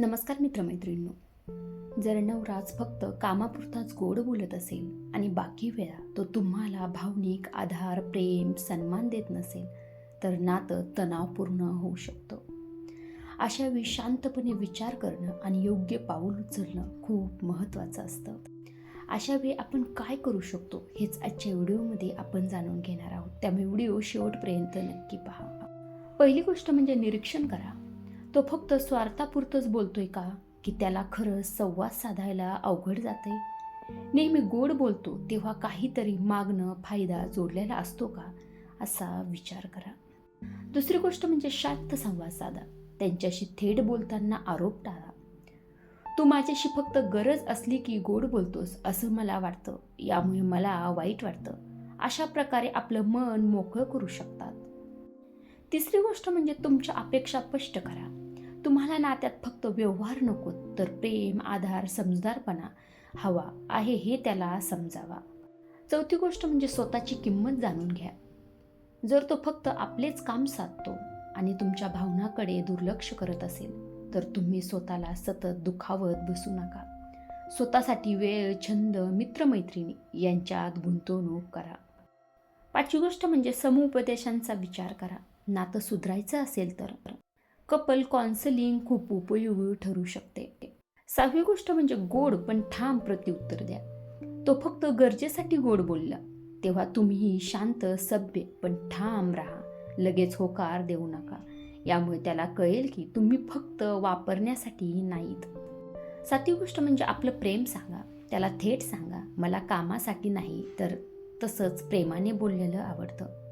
नमस्कार मित्रमैत्रिणींनो. जर नवराज फक्त कामापुरताच गोड बोलत असेल आणि बाकी वेळा तो तुम्हाला भावनिक आधार प्रेम सन्मान देत नसेल तर नातं तणावपूर्ण होऊ शकतो. अशा वेळी शांतपणे विचार करणं आणि योग्य पाऊल उचलणं खूप महत्त्वाचं असतं. अशा वेळी आपण काय करू शकतो हेच आजच्या व्हिडिओमध्ये आपण जाणून घेणार आहोत. त्यामुळे व्हिडिओ शेवटपर्यंत नक्की पहा. पहिली गोष्ट म्हणजे निरीक्षण करा. तो फक्त स्वार्थापुरतंच बोलतोय का? की त्याला खरंच संवाद साधायला अवघड जाते नेहमी गोड बोलतो तेव्हा काहीतरी मागणं फायदा जोडलेला असतो का? असा विचार करा. दुसरी गोष्ट म्हणजे शांत संवाद साधा. त्यांच्याशी थेट बोलताना आरोप टाळा. तू माझ्याशी फक्त गरज असली की गोड बोलतोस असं मला वाटतं. यामुळे मला वाईट वाटतं. अशा प्रकारे आपलं मन मोकळं करू शकतात. तिसरी गोष्ट म्हणजे तुमच्या अपेक्षा स्पष्ट करा. तुम्हाला नात्यात फक्त व्यवहार नको तर प्रेम आधार समजदारपणा हवा आहे हे त्याला समजावा. चौथी गोष्ट म्हणजे स्वतःची किंमत जाणून घ्या. जर तो फक्त आपलेच काम साधतो आणि तुमच्या भावनाकडे दुर्लक्ष करत असेल तर तुम्ही स्वतःला सतत दुखावत बसू नका. स्वतःसाठी वेळ छंद मित्रमैत्रिणी यांच्यात गुंतवणूक करा. पाचवी गोष्ट म्हणजे समुपदेशांचा विचार करा. नातं सुधारायचं असेल तर. कपल कॉन्सलिंग खूप उपयोगी ठरू शकते. सहावी गोष्ट म्हणजे गोड पण ठाम प्रत्युत्तर द्या. तो फक्त गरजेसाठी गोड बोलला. तेव्हा तुम्ही शांत सभ्य पण ठाम राहा. लगेच होकार देऊ नका. यामुळे त्याला कळेल की तुम्ही फक्त वापरण्यासाठी नाहीत. सातवी गोष्ट म्हणजे आपलं प्रेम सांगा. त्याला थेट सांगा मला कामासाठी नाही. तर तसंच प्रेमाने बोललेलं आवडतं.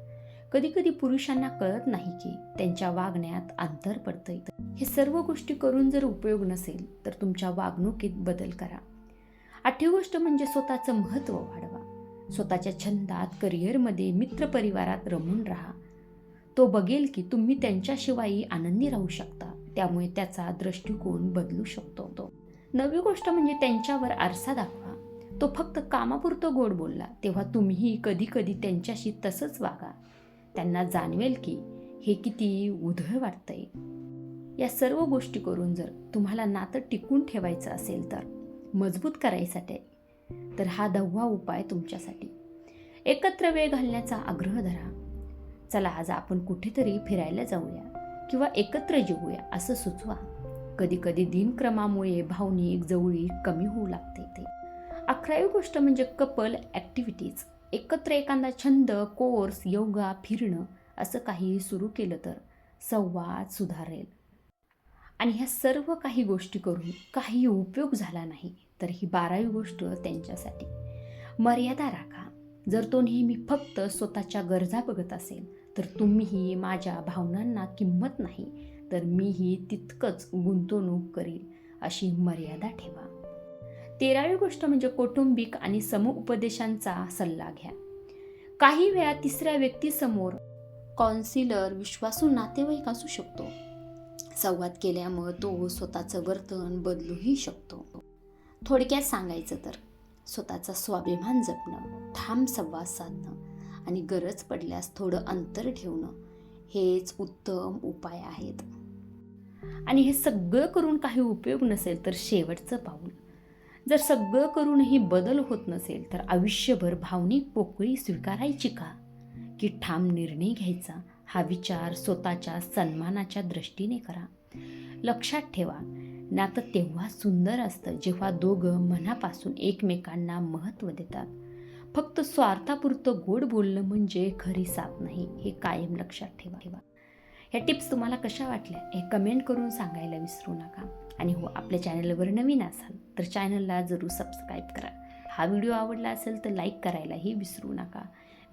कधी कधी पुरुषांना कळत नाही की त्यांच्या वागण्यात अंतर पडतंय. हे सर्व गोष्टी करून जर उपयोग नसेल तर तुमच्या वागणुकीत बदल करा. आठवी गोष्ट म्हणजे स्वतःचं महत्त्व वाढवा. स्वतःच्या छंदात करिअरमध्ये मित्रपरिवारात रमून राहा. तो बघेल की तुम्ही त्यांच्याशिवाय आनंदी राहू शकता. त्यामुळे त्याचा दृष्टिकोन बदलू शकतो तो. नवी गोष्ट म्हणजे त्यांच्यावर आरसा दाखवा. तो फक्त कामापुरतं गोड बोलला तेव्हा तुम्हीही कधी कधी त्यांच्याशी तसंच वागा. त्यांना जाणवेल की हे किती उधळ वाटतंय. या सर्व गोष्टी करून जर तुम्हाला नातं टिकून ठेवायचं असेल तर मजबूत करायसाठी तर हा दहावा उपाय तुमच्यासाठी. एकत्र वेळ घालण्याचा आग्रह धरा. चला आज आपण कुठेतरी फिरायला जाऊया किंवा एकत्र जेवूया असं सुचवा. कधी कधी दिनक्रमामुळे भावनिक जवळीक कमी होऊ लागते ते. अकरावी गोष्ट म्हणजे कपल ॲक्टिव्हिटीज. एकत्र एखादा छंद कोर्स योगा फिरणं असं काही सुरू केलं तर संवाद सुधारेल. आणि ह्या सर्व काही गोष्टी करून काही उपयोग झाला नाही तर ही बारावी गोष्ट त्यांच्यासाठी. मर्यादा राखा. जर तो नेहमी फक्त स्वतःच्या गरजा बघत असेल तर तुम्हीही माझ्या भावनांना किंमत नाही तर मीही तितकंच गुंतवणूक करील अशी मर्यादा ठेवा. तेरावी गोष्ट म्हणजे कौटुंबिक आणि समुपदेशांचा सल्ला घ्या. काही वेळा तिसऱ्या व्यक्तीसमोर कॉन्सिलर विश्वासू नातेवाईक असू शकतो. संवाद केल्यामुळं तो स्वतःचं वर्तन बदलूही शकतो. थोडक्यात सांगायचं तर स्वतःचा स्वाभिमान जपणं ठाम संवाद साधणं आणि गरज पडल्यास थोडं अंतर ठेवणं हेच उत्तम उपाय आहेत. आणि हे सगळं करून काही उपयोग नसेल तर शेवटचं पाऊल. जर सगळं करूनही बदल होत नसेल तर आयुष्यभर भावनिक पोकळी स्वीकारायची का? की ठाम निर्णय घ्यायचा हा विचार स्वतःच्या सन्मानाच्या दृष्टीने करा. लक्षात ठेवा नातं तेव्हा सुंदर असतं जेव्हा दोघं मनापासून एकमेकांना महत्त्व देतात. फक्त स्वार्थापुरतं गोड बोलणं म्हणजे खरी साथ नाही हे कायम लक्षात ठेवा. ठेवा ह्या टिप्स तुम्हाला कशा वाटल्या हे कमेंट करून सांगायला विसरू नका. आणि हो आपल्या चॅनलवर नवीन असाल तर चॅनलला जरूर सबस्क्राईब करा. हा व्हिडिओ आवडला असेल तर लाईक करायलाही विसरू नका.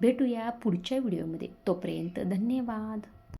भेटूया पुढच्या व्हिडिओमध्ये. तोपर्यंत धन्यवाद.